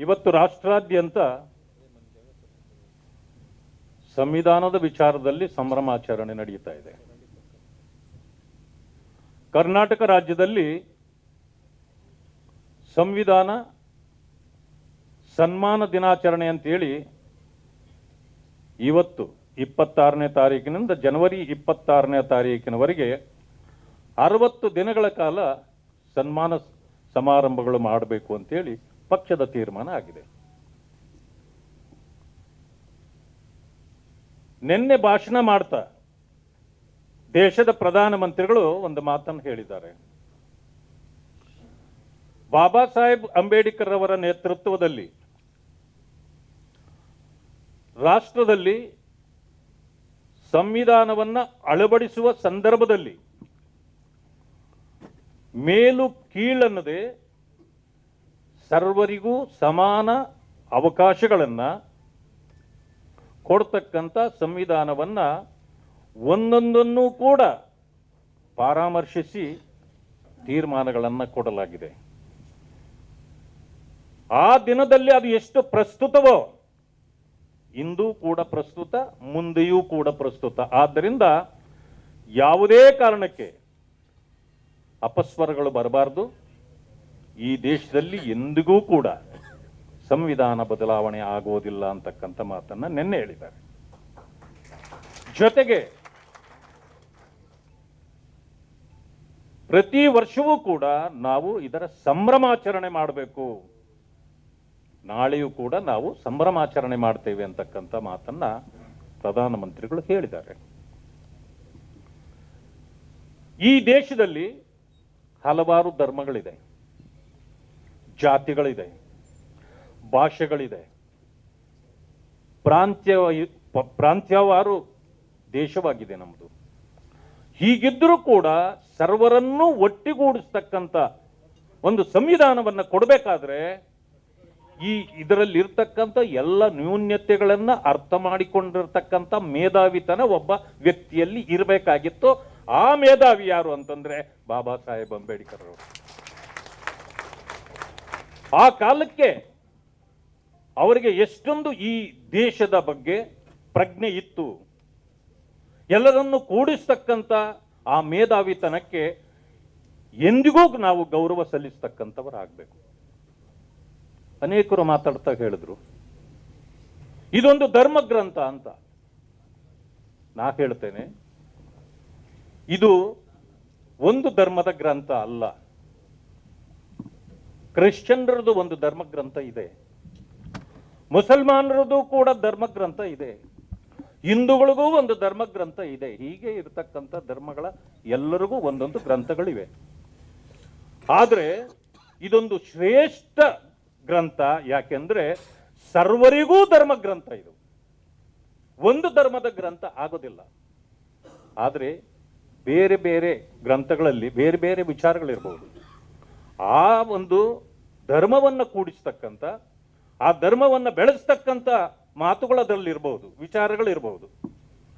ಇವತ್ತು ರಾಷ್ಟ್ರಾದ್ಯಂತ ಸಂವಿಧಾನದ ವಿಚಾರದಲ್ಲಿ ಸಂಭ್ರಮಾಚರಣೆ ನಡೆಯುತ್ತಾ ಇದೆ. ಕರ್ನಾಟಕ ರಾಜ್ಯದಲ್ಲಿ ಸಂವಿಧಾನ ಸನ್ಮಾನ ದಿನಾಚರಣೆ ಅಂತೇಳಿ ಇವತ್ತು ಇಪ್ಪತ್ತಾರನೇ ತಾರೀಕಿನಿಂದ ಜನವರಿ ಇಪ್ಪತ್ತಾರನೇ ತಾರೀಕಿನವರೆಗೆ ಅರವತ್ತು ದಿನಗಳ ಕಾಲ ಸನ್ಮಾನ ಸಮಾರಂಭಗಳು ಮಾಡಬೇಕು ಅಂತೇಳಿ ಪಕ್ಷದ ತೀರ್ಮಾನ ಆಗಿದೆ. ನಿನ್ನೆ ಭಾಷಣ ಮಾಡ್ತಾ ದೇಶದ ಪ್ರಧಾನಮಂತ್ರಿಗಳು ಒಂದು ಮಾತನ್ನು ಹೇಳಿದ್ದಾರೆ. ಬಾಬಾ ಸಾಹೇಬ್ ಅಂಬೇಡ್ಕರ್ ಅವರ ನೇತೃತ್ವದಲ್ಲಿ ರಾಷ್ಟ್ರದಲ್ಲಿ ಸಂವಿಧಾನವನ್ನ ಅಳವಡಿಸುವ ಸಂದರ್ಭದಲ್ಲಿ ಮೇಲು ಕೀಳನ್ನದೆ ಸರ್ವರಿಗೂ ಸಮಾನ ಅವಕಾಶಗಳನ್ನು ಕೊಡ್ತಕ್ಕಂಥ ಸಂವಿಧಾನವನ್ನು ಒಂದೊಂದನ್ನು ಕೂಡ ಪರಾಮರ್ಶಿಸಿ ತೀರ್ಮಾನಗಳನ್ನು ಕೊಡಲಾಗಿದೆ. ಆ ದಿನದಲ್ಲಿ ಅದು ಎಷ್ಟು ಪ್ರಸ್ತುತವೋ ಇಂದು ಕೂಡ ಪ್ರಸ್ತುತ, ಮುಂದೆಯೂ ಕೂಡ ಪ್ರಸ್ತುತ. ಆದ್ದರಿಂದ ಯಾವುದೇ ಕಾರಣಕ್ಕೆ ಅಪಸ್ವರಗಳು ಬರಬಾರದು. ಈ ದೇಶದಲ್ಲಿ ಎಂದಿಗೂ ಕೂಡ ಸಂವಿಧಾನ ಬದಲಾವಣೆ ಆಗೋದಿಲ್ಲ ಅಂತಕ್ಕಂಥ ಮಾತನ್ನ ನಿನ್ನೆ ಹೇಳಿದ್ದಾರೆ. ಜೊತೆಗೆ ಪ್ರತಿ ವರ್ಷವೂ ಕೂಡ ನಾವು ಇದರ ಸಂಭ್ರಮಾಚರಣೆ ಮಾಡಬೇಕು. ನಾಳೆಯೂ ಕೂಡ ನಾವು ಸಂಭ್ರಮಾಚರಣೆ ಮಾಡ್ತೇವೆ ಅಂತಕ್ಕಂಥ ಮಾತನ್ನ ಪ್ರಧಾನಮಂತ್ರಿಗಳು ಹೇಳಿದ್ದಾರೆ. ಈ ದೇಶದಲ್ಲಿ ಹಲವಾರು ಧರ್ಮಗಳಿದೆ. ಜಾತಿಗಳಿದೆ, ಭಾಷೆಗಳಿದೆ. ಪ್ರಾಂತ್ಯ ಪ್ರಾಂತ್ಯವಾರು ದೇಶವಾಗಿದೆ ನಮ್ಮದು. ಹೀಗಿದ್ದರೂ ಕೂಡ ಸರ್ವರನ್ನೂ ಒಟ್ಟಿಗೂಡಿಸ್ತಕ್ಕಂಥ ಒಂದು ಸಂವಿಧಾನವನ್ನು ಕೊಡಬೇಕಾದ್ರೆ ಈ ಇದರಲ್ಲಿರ್ತಕ್ಕಂಥ ಎಲ್ಲ ನ್ಯೂನ್ಯತೆಗಳನ್ನು ಅರ್ಥ ಮಾಡಿಕೊಂಡಿರ್ತಕ್ಕಂಥ ಮೇಧಾವಿತನ ಒಬ್ಬ ವ್ಯಕ್ತಿಯಲ್ಲಿ ಇರಬೇಕಾಗಿತ್ತು. ಆ ಮೇಧಾವಿ ಯಾರು ಅಂತಂದರೆ ಬಾಬಾ ಸಾಹೇಬ್ ಅಂಬೇಡ್ಕರ್ ಅವರು. ಆ ಕಾಲಕ್ಕೆ ಅವರಿಗೆ ಎಷ್ಟೊಂದು ಈ ದೇಶದ ಬಗ್ಗೆ ಪ್ರಜ್ಞೆ ಇತ್ತು. ಎಲ್ಲರನ್ನು ಕೂಡಿಸ್ತಕ್ಕಂಥ ಆ ಮೇಧಾವಿತನಕ್ಕೆ ಎಂದಿಗೂ ನಾವು ಗೌರವ ಸಲ್ಲಿಸ್ತಕ್ಕಂಥವರಾಗಬೇಕು. ಅನೇಕರು ಮಾತಾಡ್ತಾ ಹೇಳಿದ್ರು. ಇದೊಂದು ಧರ್ಮ ಗ್ರಂಥ ಅಂತ. ನಾ ಹೇಳ್ತೇನೆ, ಇದು ಒಂದು ಧರ್ಮದ ಗ್ರಂಥ ಅಲ್ಲ. ಕ್ರಿಶ್ಚಿಯನ್ರದ್ದು ಒಂದು ಧರ್ಮಗ್ರಂಥ ಇದೆ. ಮುಸಲ್ಮಾನರದ್ದು ಕೂಡ ಧರ್ಮಗ್ರಂಥ ಇದೆ. ಹಿಂದೂಗಳಿಗೂ ಒಂದು ಧರ್ಮಗ್ರಂಥ ಇದೆ. ಹೀಗೆ ಇರತಕ್ಕಂಥ ಧರ್ಮಗಳ ಎಲ್ಲರಿಗೂ ಒಂದೊಂದು ಗ್ರಂಥಗಳಿವೆ. ಆದರೆ ಇದೊಂದು ಶ್ರೇಷ್ಠ ಗ್ರಂಥ. ಯಾಕೆಂದ್ರೆ ಸರ್ವರಿಗೂ ಧರ್ಮ ಗ್ರಂಥ ಇದು. ಒಂದು ಧರ್ಮದ ಗ್ರಂಥ ಆಗೋದಿಲ್ಲ. ಆದರೆ ಬೇರೆ ಬೇರೆ ಗ್ರಂಥಗಳಲ್ಲಿ ಬೇರೆ ಬೇರೆ ವಿಚಾರಗಳಿರ್ಬೋದು. ಆ ಒಂದು ಧರ್ಮವನ್ನು ಕೂಡಿಸ್ತಕ್ಕಂಥ, ಆ ಧರ್ಮವನ್ನು ಬೆಳೆಸ್ತಕ್ಕಂಥ ಮಾತುಗಳದಲ್ಲಿರ್ಬೋದು, ವಿಚಾರಗಳಿರ್ಬೋದು.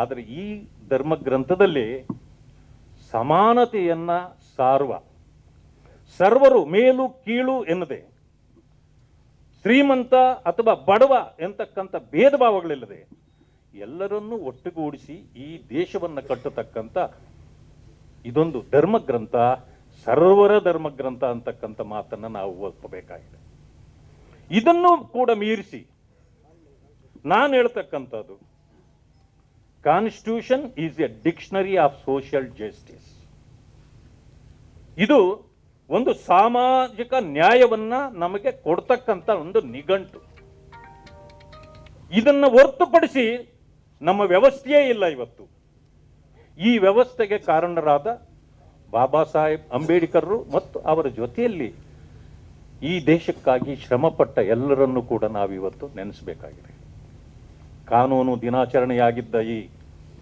ಆದರೆ ಈ ಧರ್ಮ ಗ್ರಂಥದಲ್ಲಿ ಸಮಾನತೆಯನ್ನು ಸಾರುವ, ಸರ್ವರು ಮೇಲು ಕೀಳು ಎನ್ನದೆ, ಶ್ರೀಮಂತ ಅಥವಾ ಬಡವ ಎಂತಕ್ಕಂಥ ಭೇದ ಭಾವಗಳಿಲ್ಲದೆ ಎಲ್ಲರನ್ನೂ ಒಟ್ಟುಗೂಡಿಸಿ ಈ ದೇಶವನ್ನು ಕಟ್ಟತಕ್ಕಂಥ ಇದೊಂದು ಧರ್ಮ ಗ್ರಂಥ ಸರ್ವರ ಧರ್ಮ ಗ್ರಂಥ ಅಂತಕ್ಕಂಥ ಮಾತನ್ನ ನಾವು ಒಪ್ಪಬೇಕಾಗಿದೆ ಇದನ್ನು ಕೂಡ ಮೀರಿಸಿ ನಾನು ಹೇಳ್ತಕ್ಕಂಥದ್ದು constitution is a dictionary of social justice ಇದು ಒಂದು ಸಾಮಾಜಿಕ ನ್ಯಾಯವನ್ನ ನಮಗೆ ಕೊಡ್ತಕ್ಕಂಥ ಒಂದು ನಿಘಂಟು. ಇದನ್ನು ಹೊರತುಪಡಿಸಿ ನಮ್ಮ ವ್ಯವಸ್ಥೆಯೇ ಇಲ್ಲ ಇವತ್ತು. ಈ ವ್ಯವಸ್ಥೆಗೆ ಕಾರಣರಾದ ಬಾಬಾ ಸಾಹೇಬ್ ಅಂಬೇಡ್ಕರ್ರು ಮತ್ತು ಅವರ ಜೊತೆಯಲ್ಲಿ ಈ ದೇಶಕ್ಕಾಗಿ ಶ್ರಮಪಟ್ಟ ಎಲ್ಲರನ್ನೂ ಕೂಡ ನಾವಿವತ್ತು ನೆನೆಸಬೇಕಾಗಿದೆ. ಕಾನೂನು ದಿನಾಚರಣೆಯಾಗಿದ್ದ ಈ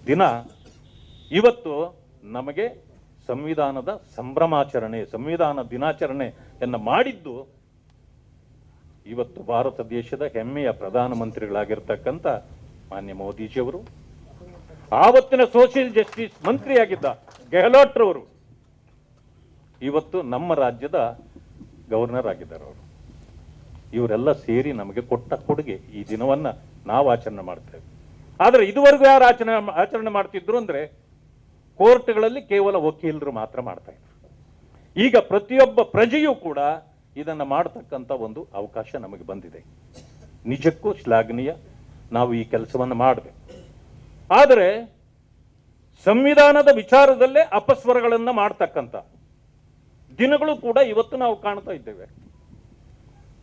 ದಿನ ಇವತ್ತು ನಮಗೆ ಸಂವಿಧಾನದ ಸಂಭ್ರಮಾಚರಣೆ, ಸಂವಿಧಾನ ದಿನಾಚರಣೆಯನ್ನು ಮಾಡಿದ್ದು ಇವತ್ತು ಭಾರತ ದೇಶದ ಹೆಮ್ಮೆಯ ಪ್ರಧಾನಮಂತ್ರಿಗಳಾಗಿರ್ತಕ್ಕಂಥ ಮಾನ್ಯ ಮೋದಿಜಿಯವರು, ಆವತ್ತಿನ ಸೋಷಿಯಲ್ ಜಸ್ಟಿಸ್ ಮಂತ್ರಿಯಾಗಿದ್ದ ಗೆಹ್ಲೋಟ್ರವರು ಇವತ್ತು ನಮ್ಮ ರಾಜ್ಯದ ಗವರ್ನರ್ ಆಗಿದ್ದಾರೆ ಅವರು. ಇವರೆಲ್ಲ ಸೇರಿ ನಮಗೆ ಕೊಟ್ಟ ಕೊಡುಗೆ ಈ ದಿನವನ್ನ ನಾವು ಆಚರಣೆ ಮಾಡ್ತೇವೆ. ಆದರೆ ಇದುವರೆಗೂ ಯಾರು ಆಚರಣೆ ಆಚರಣೆ ಮಾಡ್ತಿದ್ರು ಅಂದ್ರೆ ಕೋರ್ಟ್ಗಳಲ್ಲಿ ಕೇವಲ ವಕೀಲರು ಮಾತ್ರ ಮಾಡ್ತಾ ಇದ್ರು. ಈಗ ಪ್ರತಿಯೊಬ್ಬ ಪ್ರಜೆಯೂ ಕೂಡ ಇದನ್ನು ಮಾಡತಕ್ಕಂಥ ಒಂದು ಅವಕಾಶ ನಮಗೆ ಬಂದಿದೆ. ನಿಜಕ್ಕೂ ಶ್ಲಾಘನೀಯ ನಾವು ಈ ಕೆಲಸವನ್ನು ಮಾಡಬೇಕು. ಆದರೆ ಸಂವಿಧಾನದ ವಿಚಾರದಲ್ಲೇ ಅಪಸ್ವರಗಳನ್ನು ಮಾಡ್ತಕ್ಕಂಥ ದಿನಗಳು ಕೂಡ ಇವತ್ತು ನಾವು ಕಾಣ್ತಾ ಇದ್ದೇವೆ.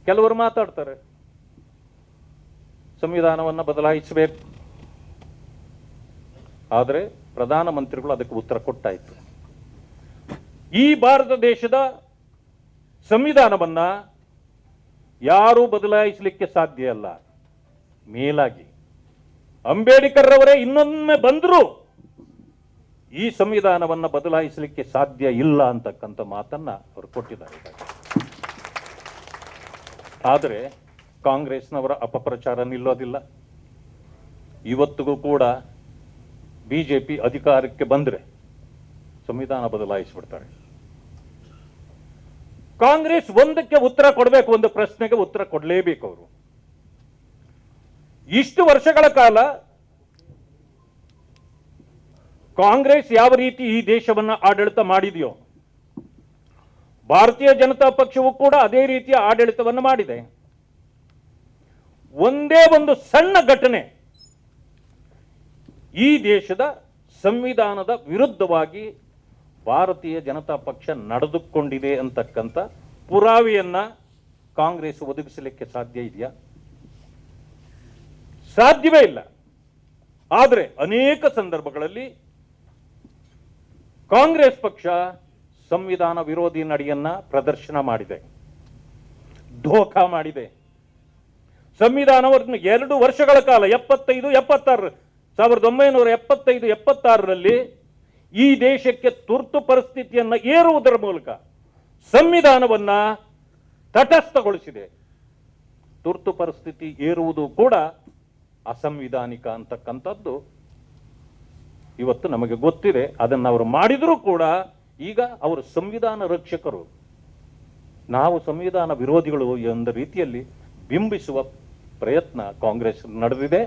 ಕೆಲವರು ಮಾತಾಡ್ತಾರೆ. ಸಂವಿಧಾನವನ್ನ ಬದಲಾಯಿಸಬೇಕು. ಆದರೆ ಪ್ರಧಾನಮಂತ್ರಿಗಳು ಅದಕ್ಕೆ ಉತ್ತರ ಕೊಟ್ಟಾಯ್ತು ಈ ಭಾರತ ದೇಶದ ಸಂವಿಧಾನವನ್ನ ಯಾರೂ ಬದಲಾಯಿಸಲಿಕ್ಕೆ ಸಾಧ್ಯ ಅಲ್ಲ ಮೇಲಾಗಿ. ಅಂಬೇಡ್ಕರ್ ಅವರೇ ಇನ್ನೊಮ್ಮೆ ಬಂದರೂ. ಈ ಸಂವಿಧಾನವನ್ನ ಬದಲಾಯಿಸಲಿಕ್ಕೆ ಸಾಧ್ಯ ಇಲ್ಲ ಅಂತಕ್ಕಂಥ ಮಾತನ್ನ ಅವರು ಕೊಟ್ಟಿದ್ದಾರೆ. ಆದರೆ ಕಾಂಗ್ರೆಸ್ನವರ ಅಪಪ್ರಚಾರ ನಿಲ್ಲೋದಿಲ್ಲ. ಇವತ್ತಿಗೂ ಕೂಡ ಬಿಜೆಪಿ ಅಧಿಕಾರಕ್ಕೆ ಬಂದ್ರೆ ಸಂವಿಧಾನ ಬದಲಾಯಿಸಿಬಿಡ್ತಾರೆ. ಕಾಂಗ್ರೆಸ್ ಒಂದಕ್ಕೆ ಉತ್ತರ ಕೊಡಬೇಕು ಒಂದು ಪ್ರಶ್ನೆಗೆ ಉತ್ತರ ಕೊಡಲೇಬೇಕು ಅವರು. ಇಷ್ಟು ವರ್ಷಗಳ ಕಾಲ ಕಾಂಗ್ರೆಸ್ ಯಾವ ರೀತಿ ಈ ದೇಶವನ್ನ ಆಡಳಿತ ಮಾಡಿದೆಯೋ, ಭಾರತೀಯ ಜನತಾ ಪಕ್ಷವು ಕೂಡ ಅದೇ ರೀತಿಯ ಆಡಳಿತವನ್ನು ಮಾಡಿದೆ. ಒಂದೇ ಒಂದು ಸಣ್ಣ ಘಟನೆ ಈ ದೇಶದ ಸಂವಿಧಾನದ ವಿರುದ್ಧವಾಗಿ ಭಾರತೀಯ ಜನತಾ ಪಕ್ಷ ನಡೆದುಕೊಂಡಿದೆ ಅಂತಕ್ಕಂಥ ಪುರಾವೆಯನ್ನ ಕಾಂಗ್ರೆಸ್ ಒದಗಿಸಲಿಕ್ಕೆ ಸಾಧ್ಯ ಇದೆಯಾ? ಸಾಧ್ಯವೇ ಇಲ್ಲ. ಆದರೆ ಅನೇಕ ಸಂದರ್ಭಗಳಲ್ಲಿ ಕಾಂಗ್ರೆಸ್ ಪಕ್ಷ ಸಂವಿಧಾನ ವಿರೋಧಿ ನಡೆಯನ್ನ ಪ್ರದರ್ಶನ ಮಾಡಿದೆ. ಧೋಖಾ ಮಾಡಿದೆ. ಸಂವಿಧಾನವನ್ನು ಎರಡು ವರ್ಷಗಳ ಕಾಲ, ಎಪ್ಪತ್ತೈದು, ಎಪ್ಪತ್ತಾರು, ಸಾವಿರದ ಒಂಬೈನೂರ ಎಪ್ಪತ್ತೈದು, ಎಪ್ಪತ್ತಾರರಲ್ಲಿ ಈ ದೇಶಕ್ಕೆ ತುರ್ತು ಪರಿಸ್ಥಿತಿಯನ್ನ ಏರುವುದರ ಮೂಲಕ ಸಂವಿಧಾನವನ್ನ ತಟಸ್ಥಗೊಳಿಸಿದೆ. ತುರ್ತು ಪರಿಸ್ಥಿತಿ ಏರುವುದು ಕೂಡ ಅಸಂವಿಧಾನಿಕ ಅಂತಕ್ಕಂಥದ್ದು. ಇವತ್ತು ನಮಗೆ ಗೊತ್ತಿದೆ, ಅದನ್ನು ಅವರು ಮಾಡಿದರೂ ಕೂಡ ಈಗ ಅವರು ಸಂವಿಧಾನ ರಕ್ಷಕರು. ನಾವು ಸಂವಿಧಾನ ವಿರೋಧಿಗಳು ಎಂದ ರೀತಿಯಲ್ಲಿ ಬಿಂಬಿಸುವ ಪ್ರಯತ್ನ ಕಾಂಗ್ರೆಸ್ ನಡೆದಿದೆ.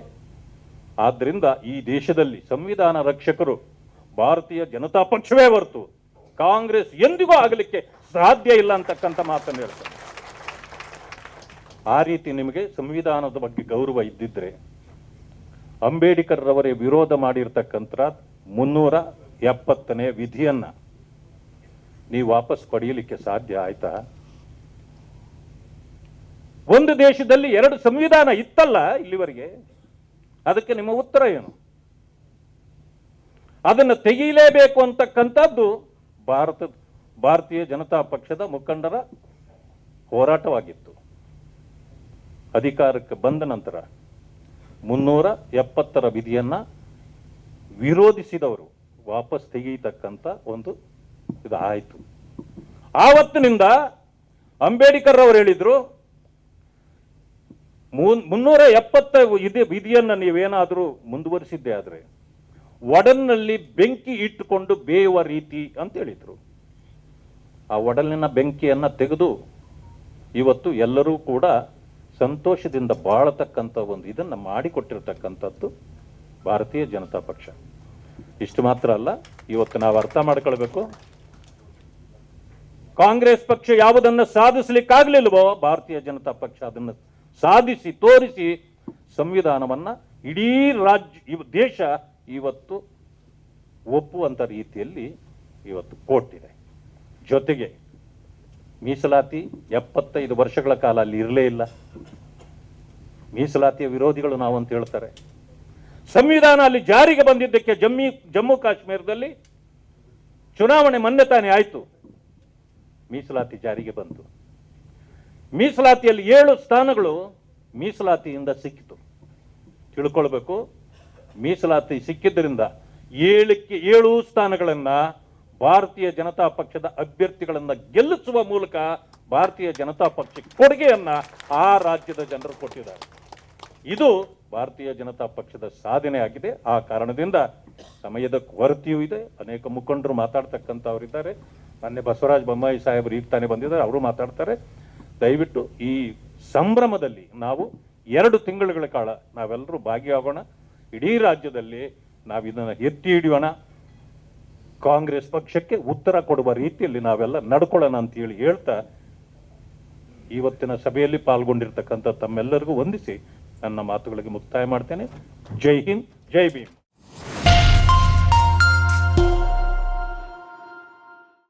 ಆದ್ದರಿಂದ ಈ ದೇಶದಲ್ಲಿ ಸಂವಿಧಾನ ರಕ್ಷಕರು ಭಾರತೀಯ ಜನತಾ ಪಕ್ಷವೇ ಹೊರತು ಕಾಂಗ್ರೆಸ್ ಎಂದಿಗೂ ಆಗಲಿಕ್ಕೆ ಸಾಧ್ಯ ಇಲ್ಲ ಅಂತಕ್ಕಂಥ ಮಾತನ್ನು ಹೇಳ್ತಾರೆ. ಆ ರೀತಿ ನಿಮಗೆ ಸಂವಿಧಾನದ ಬಗ್ಗೆ ಗೌರವ ಇದ್ದಿದ್ರೆ ಅಂಬೇಡ್ಕರ್ ರವರೇ ವಿರೋಧ ಮಾಡಿರ್ತಕ್ಕಂಥ ಮುನ್ನೂರ ಎಪ್ಪತ್ತನೇ ವಿಧಿಯನ್ನ ನೀವು ವಾಪಸ್ ಪಡೆಯಲಿಕ್ಕೆ ಸಾಧ್ಯ ಆಯ್ತಾ? ಒಂದು ದೇಶದಲ್ಲಿ ಎರಡು ಸಂವಿಧಾನ ಇತ್ತಲ್ಲ ಇಲ್ಲಿವರೆಗೆ? ಅದಕ್ಕೆ ನಿಮ್ಮ ಉತ್ತರ ಏನು? ಅದನ್ನು ತೆಗೆಯಲೇಬೇಕು ಅಂತಕ್ಕಂಥದ್ದು ಭಾರತ ಭಾರತೀಯ ಜನತಾ ಪಕ್ಷದ ಮುಖಂಡರ ಹೋರಾಟವಾಗಿತ್ತು. ಅಧಿಕಾರಕ್ಕೆ ಬಂದ ನಂತರ ಮುನ್ನೂರ ಎಪ್ಪತ್ತರ ವಿಧಿಯನ್ನ ವಿರೋಧಿಸಿದವರು, ವಾಪಸ್ ತೆಗೆಯತಕ್ಕಂಥ ಒಂದು ಇದು ಆಯಿತು ಆವತ್ತಿನಿಂದ ಅಂಬೇಡ್ಕರ್ ಅವರು ಹೇಳಿದ್ರು, ಮುನ್- ಮುನ್ನೂರ ಎಪ್ಪತ್ತ ಇದೆ ವಿಧಿಯನ್ನ ನೀವೇನಾದರೂ ಮುಂದುವರಿಸಿದ್ದೆ ಆದರೆ, ಒಡಲ್ನಲ್ಲಿ ಬೆಂಕಿ ಇಟ್ಟುಕೊಂಡು ಬೇಯುವ ರೀತಿ ಅಂತ ಹೇಳಿದರು. ಆ ಒಡಲಿನ ಬೆಂಕಿಯನ್ನ ತೆಗೆದು ಇವತ್ತು ಎಲ್ಲರೂ ಕೂಡ ಸಂತೋಷದಿಂದ ಬಾಳತಕ್ಕಂಥ ಒಂದು ಇದನ್ನು ಮಾಡಿಕೊಟ್ಟಿರ್ತಕ್ಕಂಥದ್ದು ಭಾರತೀಯ ಜನತಾ ಪಕ್ಷ. ಇಷ್ಟು ಮಾತ್ರ ಅಲ್ಲ, ಇವತ್ತು ನಾವು ಅರ್ಥ ಮಾಡ್ಕೊಳ್ಬೇಕು. ಕಾಂಗ್ರೆಸ್ ಪಕ್ಷ ಯಾವುದನ್ನ ಸಾಧಿಸಲಿಕ್ಕಾಗಲಿಲ್ವೋ, ಭಾರತೀಯ ಜನತಾ ಪಕ್ಷ ಅದನ್ನು ಸಾಧಿಸಿ, ತೋರಿಸಿ ಸಂವಿಧಾನವನ್ನ ಇಡೀ ರಾಜ್ಯ ದೇಶ ಇವತ್ತು ಒಪ್ಪುವಂಥ ರೀತಿಯಲ್ಲಿ ಇವತ್ತು ಕೋರ್ಟಿದೆ ಜೊತೆಗೆ ಮೀಸಲಾತಿ ಎಪ್ಪತ್ತೈದು ವರ್ಷಗಳ ಕಾಲ ಅಲ್ಲಿ ಇರಲೇ ಇಲ್ಲ. ಮೀಸಲಾತಿಯ ವಿರೋಧಿಗಳು ನಾವು ಅಂತ ಹೇಳ್ತಾರೆ. ಸಂವಿಧಾನ ಅಲ್ಲಿ ಜಾರಿಗೆ ಬಂದಿದ್ದಕ್ಕೆ ಜಮ್ಮಿ, ಜಮ್ಮು ಕಾಶ್ಮೀರದಲ್ಲಿ ಚುನಾವಣೆ ಮೊನ್ನೆ ತಾನೇ ಆಯಿತು. ಮೀಸಲಾತಿ ಜಾರಿಗೆ ಬಂತು. ಮೀಸಲಾತಿಯಲ್ಲಿ ಏಳು ಸ್ಥಾನಗಳು ಮೀಸಲಾತಿಯಿಂದ ಸಿಕ್ಕಿತು. ತಿಳ್ಕೊಳ್ಬೇಕು. ಮೀಸಲಾತಿ ಸಿಕ್ಕಿದ್ದರಿಂದ ಏಳಕ್ಕೆ ಏಳು ಸ್ಥಾನಗಳನ್ನ ಭಾರತೀಯ ಜನತಾ ಪಕ್ಷದ ಅಭ್ಯರ್ಥಿಗಳನ್ನು ಗೆಲ್ಲಿಸುವ ಮೂಲಕ ಭಾರತೀಯ ಜನತಾ ಪಕ್ಷಕ್ಕೆ ಕೊಡುಗೆಯನ್ನ ಆ ರಾಜ್ಯದ ಜನರು ಕೊಟ್ಟಿದ್ದಾರೆ. ಇದು ಭಾರತೀಯ ಜನತಾ ಪಕ್ಷದ ಸಾಧನೆ ಆಗಿದೆ. ಆ ಕಾರಣದಿಂದ ಸಮಯದ ಕೊರತೆಯೂ ಇದೆ. ಅನೇಕ ಮುಖಂಡರು ಮಾತಾಡ್ತಕ್ಕಂಥವರಿದ್ದಾರೆ. ಮೊನ್ನೆ ಬಸವರಾಜ ಬೊಮ್ಮಾಯಿ ಸಾಹೇಬರು ಈಗ ತಾನೇ ಬಂದಿದ್ದಾರೆ. ಅವರು ಮಾತಾಡ್ತಾರೆ. ದಯವಿಟ್ಟು ಈ ಸಂಭ್ರಮದಲ್ಲಿ ನಾವು ಎರಡು ತಿಂಗಳುಗಳ ಕಾಲ ನಾವೆಲ್ಲರೂ ಭಾಗಿಯಾಗೋಣ. ಇಡೀ ರಾಜ್ಯದಲ್ಲಿ ನಾವು ಇದನ್ನು ಎತ್ತಿ ಹಿಡಿಯೋಣ. ಕಾಂಗ್ರೆಸ್ ಪಕ್ಷಕ್ಕೆ ಉತ್ತರ ಕೊಡುವ ರೀತಿಯಲ್ಲಿ ನಾವೆಲ್ಲ ನಡ್ಕೊಳ್ಳೋಣ ಅಂತ ಹೇಳಿ ಹೇಳ್ತಾ ಇವತ್ತಿನ ಸಭೆಯಲ್ಲಿ ಪಾಲ್ಗೊಂಡಿರ್ತಕ್ಕಂಥ ತಮ್ಮೆಲ್ಲರಿಗೂ ವಂದಿಸಿ ನನ್ನ ಮಾತುಗಳಿಗೆ ಮುಕ್ತಾಯ ಮಾಡ್ತೇನೆ. ಜೈ ಹಿಂದ್, ಜೈ ಭೀಮ್.